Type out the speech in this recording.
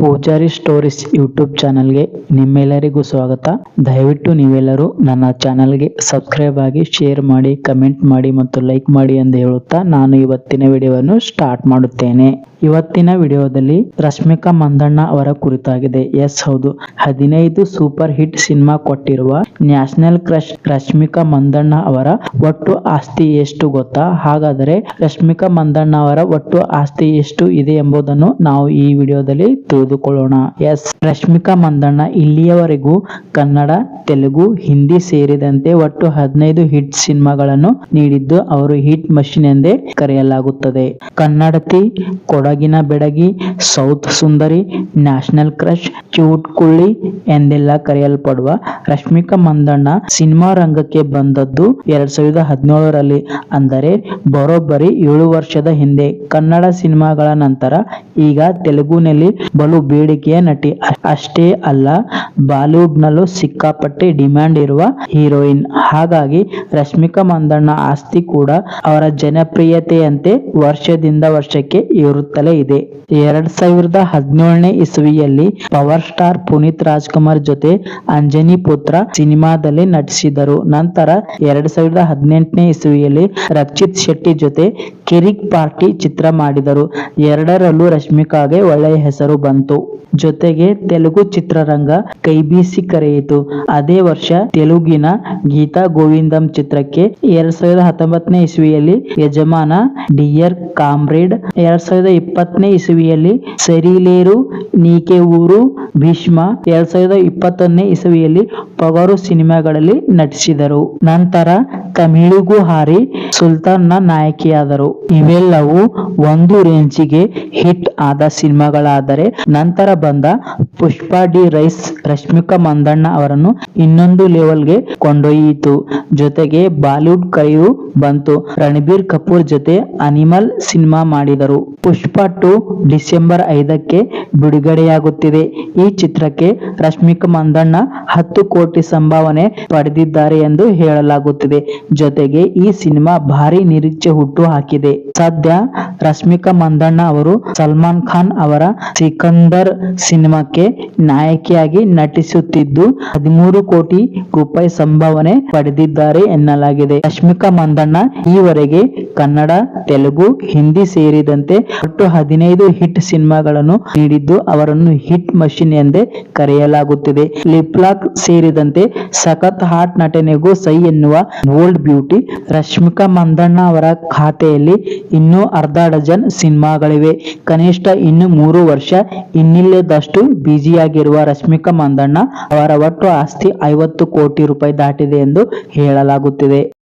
Poojary stories YouTube ಚಾನಲ್ಗೆ ನಿಮ್ಮೆಲ್ಲರಿಗೂ ಸ್ವಾಗತ. ದಯವಿಟ್ಟು ನೀವೆಲ್ಲರೂ ನನ್ನ ಚಾನಲ್ಗೆ ಸಬ್ಸ್ಕ್ರೈಬ್ ಆಗಿ, ಶೇರ್ ಮಾಡಿ, ಕಮೆಂಟ್ ಮಾಡಿ ಮತ್ತು ಲೈಕ್ ಮಾಡಿ ಎಂದು ಹೇಳುತ್ತಾ ನಾನು ಇವತ್ತಿನ ವಿಡಿಯೋವನ್ನು ಸ್ಟಾರ್ಟ್ ಮಾಡುತ್ತೇನೆ. ಇವತ್ತಿನ ವಿಡಿಯೋದಲ್ಲಿ ರಶ್ಮಿಕಾ ಮಂದಣ್ಣ ಅವರ ಕುರಿತಾಗಿದೆ. ಎಸ್, ಹೌದು. ಹದಿನೈದು ಸೂಪರ್ ಹಿಟ್ ಸಿನಿಮಾ ಕೊಟ್ಟಿರುವ ನ್ಯಾಷನಲ್ ಕ್ರಶ್ ರಶ್ಮಿಕಾ ಮಂದಣ್ಣ ಅವರ ಒಟ್ಟು ಆಸ್ತಿ ಎಷ್ಟು ಗೊತ್ತಾ? ಹಾಗಾದರೆ ರಶ್ಮಿಕಾ ಮಂದಣ್ಣ ಅವರ ಒಟ್ಟು ಆಸ್ತಿ ಎಷ್ಟು ಇದೆ ಎಂಬುದನ್ನು ನಾವು ಈ ವಿಡಿಯೋದಲ್ಲಿ ತಿಳಿದುಕೊಳ್ಳೋಣ ಎಸ್. ರಶ್ಮಿಕಾ ಮಂದಣ್ಣ, ಇಲ್ಲಿಯವರೆಗೂ ಕನ್ನಡ, ತೆಲುಗು, ಹಿಂದಿ ಸೇರಿದಂತೆ ಒಟ್ಟು ಹದಿನೈದು ಹಿಟ್ ಸಿನಿಮಾಗಳನ್ನು ನೀಡಿದ್ದು ಅವರು ಹಿಟ್ ಮಷಿನ್ ಎಂದೇ ಕರೆಯಲಾಗುತ್ತದೆ. ಕನ್ನಡತಿ, ಕೊಡಗಿನ ಬೆಡಗಿ, ಸೌತ್ ಸುಂದರಿ, ನ್ಯಾಷನಲ್ ಕ್ರಶ್ ಚೂಟ್ ಕುಳ್ಳಿ ಎಂದೆಲ್ಲ ಕರೆಯಲ್ಪಡುವ ರಶ್ಮಿಕಾ ಮಂದಣ್ಣ ಸಿನಿಮಾ ರಂಗಕ್ಕೆ ಬಂದದ್ದು ಎರಡ್ ಸಾವಿರದ ಹದಿನೇಳರಲ್ಲಿ. ಅಂದರೆ ಬರೋಬ್ಬರಿ ಏಳು ವರ್ಷದ ಹಿಂದೆ ಕನ್ನಡ ಸಿನಿಮಾಗಳ ನಂತರ ಈಗ ತೆಲುಗುನಲ್ಲಿ ಬಲು ಬೇಡಿಕೆಯ ನಟಿ ಅಷ್ಟೇ ಅಲ್ಲ, ಬಾಲಿವುಡ್ನಲ್ಲೂ ಸಿಕ್ಕಾಪಟ್ಟೆ ಡಿಮ್ಯಾಂಡ್ ಇರುವ ಹೀರೋಯಿನ್. ಹಾಗಾಗಿ ರಶ್ಮಿಕಾ ಮಂದಣ್ಣ ಆಸ್ತಿ ಕೂಡ ಅವರ ಜನಪ್ರಿಯತೆಯಂತೆ ವರ್ಷದಿಂದ ವರ್ಷಕ್ಕೆ ಏರುತ್ತಲೇ ಇದೆ. ಎರಡ್ ಸಾವಿರದ ಹದಿನೇಳನೇ ಇಸವಿಯಲ್ಲಿ ಪವರ್ ಸ್ಟಾರ್ ಪುನೀತ್ ರಾಜ್ಕುಮಾರ್ ಜೊತೆ ಅಂಜನಿ ಪುತ್ರ ಸಿನಿಮಾದಲ್ಲಿ ನಟಿಸಿದರು. ನಂತರ ಎರಡ್ ಸಾವಿರದ ಹದಿನೆಂಟನೇ ಇಸವಿಯಲ್ಲಿ ರಕ್ಷಿತ್ ಶೆಟ್ಟಿ ಜೊತೆ ಕಿರಿಕ್ ಪಾರ್ಟಿ ಚಿತ್ರ ಮಾಡಿದರು. ಎರಡರಲ್ಲೂ ರಶ್ಮಿಕಾಗೆ ಒಳ್ಳೆಯ ಹೆಸರು ಬಂತು. ಜೊತೆಗೆ ತೆಲುಗು ಚಿತ್ರರಂಗ ಕೈಬೀಸಿ ಕರೆಯಿತು. ಅದೇ ವರ್ಷ ತೆಲುಗಿನ ಗೀತಾ ಗೋವಿಂದಂ ಚಿತ್ರಕ್ಕೆ ಎರಡ್ ಸಾವಿರದ ಹತ್ತೊಂಬತ್ತನೇ ಇಸವಿಯಲ್ಲಿ ಯಜಮಾನ ಡಿಯರ್ ಕಾಮ್ರೇಡ್, ಎರಡ್ ಸಾವಿರದ ಇಪ್ಪತ್ತನೇ ಇಸವಿಯಲ್ಲಿ ಸರಿಲೇರು ನೀಕೆ ಊರು ಭೀಷ್ಮ, ಎರಡ್ ಸಾವಿರದ ಇಪ್ಪತ್ತೊಂದನೇ ಇಸವಿಯಲ್ಲಿ ಪವರು ಸಿನಿಮಾಗಳಲ್ಲಿ ನಟಿಸಿದರು. ನಂತರ ತಮಿಳಿಗೂ ಹಾರಿ ಸುಲ್ತಾನ್ನ ನಾಯಕಿಯಾದರು. ಇವೆಲ್ಲವೂ ಒಂದು ರೇಂಜಿಗೆ ಹಿಟ್ ಆದ ಸಿನಿಮಾಗಳಾದರೆ ನಂತರ ಬಂದ ಪುಷ್ಪ ಡಿ ರೈಸ್, ರಶ್ಮಿಕಾ ಮಂದಣ್ಣ ಅವರನ್ನು ಇನ್ನೊಂದು ಲೆವೆಲ್ಗೆ ಕೊಂಡೊಯ್ಯಿತು. ಜೊತೆಗೆ ಬಾಲಿವುಡ್ ಕೈಯೂ ಬಂತು. ರಣಬೀರ್ ಕಪೂರ್ ಜೊತೆ ಅನಿಮಲ್ ಸಿನಿಮಾ ಮಾಡಿದರು. ಪುಷ್ಪ ಟು ಡಿಸೆಂಬರ್ ಐದಕ್ಕೆ ಬಿಡುಗಡೆಯಾಗುತ್ತಿದೆ. ಈ ಚಿತ್ರಕ್ಕೆ ರಶ್ಮಿಕಾ ಮಂದಣ್ಣ ಹತ್ತು ಕೋಟಿ ಸಂಭಾವನೆ ಪಡೆದಿದ್ದಾರೆ ಎಂದು ಹೇಳಲಾಗುತ್ತಿದೆ. ಜೊತೆಗೆ ಈ ಸಿನಿಮಾ ಭಾರೀ ನಿರೀಕ್ಷೆ ಹುಟ್ಟು ಹಾಕಿದೆ. ಸದ್ಯ ರಶ್ಮಿಕಾ ಮಂದಣ್ಣ ಅವರು ಸಲ್ಮಾನ್ ಖಾನ್ ಅವರ ಸಿಕಂದರ್ ಸಿನಿಮಾಕ್ಕೆ ನಾಯಕಿಯಾಗಿ ನಟಿಸುತ್ತಿದ್ದು, ಹದಿಮೂರು ಕೋಟಿ ರೂಪಾಯಿ ಸಂಭಾವನೆ ಪಡೆದಿದ್ದಾರೆ ಎನ್ನಲಾಗಿದೆ. ರಶ್ಮಿಕಾ ಮಂದಣ್ಣ ಈವರೆಗೆ ಕನ್ನಡ, ತೆಲುಗು, ಹಿಂದಿ ಸೇರಿದಂತೆ ಒಟ್ಟು ಹದಿನೈದು ಹಿಟ್ ಸಿನಿಮಾಗಳನ್ನು ನೀಡಿದ್ದು, ಅವರನ್ನು ಹಿಟ್ ಮಷಿನ್ ಎಂದೇ ಕರೆಯಲಾಗುತ್ತಿದೆ. ಲಿಪ್ಲಾಕ್ ಸೇರಿದಂತೆ ಸಖತ್ ಹಾಟ್ ನಟನೆಗೂ ಸೈ ಎನ್ನುವ ಬೋಲ್ಡ್ ಬ್ಯೂಟಿ ರಶ್ಮಿಕಾ ಮಂದಣ್ಣ ಅವರ ಖಾತೆಯಲ್ಲಿ ಇನ್ನೂ ಅರ್ಧ ಡಜನ್ ಸಿನಿಮಾಗಳಿವೆ. ಕನಿಷ್ಠ ಇನ್ನು ಮೂರು ವರ್ಷ ಇನ್ನಿಲ್ಲದಷ್ಟು ಬ್ಯುಸಿಯಾಗಿರುವ ರಶ್ಮಿಕಾ ಮಂದಣ್ಣ ಅವರ ಒಟ್ಟು ಆಸ್ತಿ ಐವತ್ತು ಕೋಟಿ ರೂಪಾಯಿ ದಾಟಿದೆ ಎಂದು ಹೇಳಲಾಗುತ್ತಿದೆ.